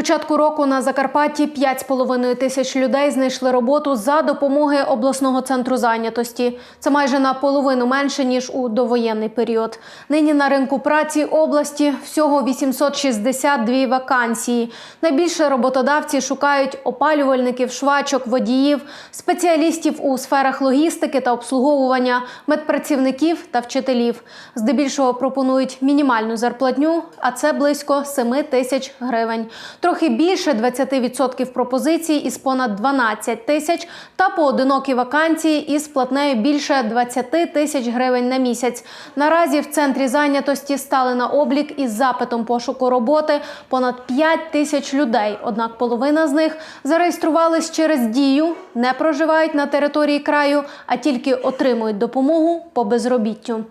початку року на Закарпатті 5,5 тисяч людей знайшли роботу за допомоги обласного центру зайнятості. Це майже на половину менше ніж у довоєнний період. Нині на ринку праці області всього 862 вакансії. Найбільше роботодавці шукають опалювальників, швачок, водіїв, спеціалістів у сферах логістики та обслуговування, медпрацівників та вчителів. Здебільшого пропонують мінімальну зарплатню, а це близько 7 тисяч гривень. Трохи більше 20% пропозицій із понад 12 тисяч та поодинокі вакансії із платнею більше 20 тисяч гривень на місяць. Наразі в центрі зайнятості стали на облік із запитом пошуку роботи понад 5 тисяч людей. Однак половина з них зареєструвались через дію, не проживають на території краю, а тільки отримують допомогу по безробіттю.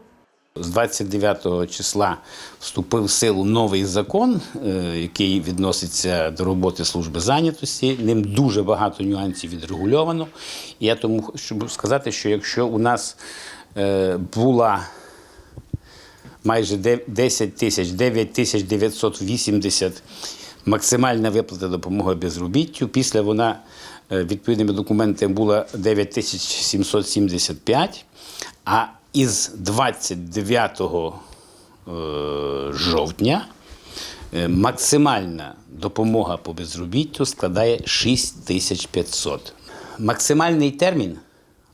З 29 числа вступив в силу новий закон, е, який відноситься до роботи служби зайнятості. Ним дуже багато нюансів відрегульовано. Я тому хочу сказати, що якщо у нас е, була майже 10 тисяч, 9 тисяч 980 максимальна виплата допомоги безробіттю, після вона е, відповідними документами була 9 тисяч 775, а із 29 е, жовтня е, максимальна допомога по безробіттю складає 6500. Максимальний термін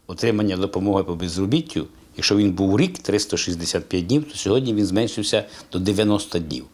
отримання допомоги по безробіттю, якщо він був рік 365 днів, то сьогодні він зменшився до 90 днів.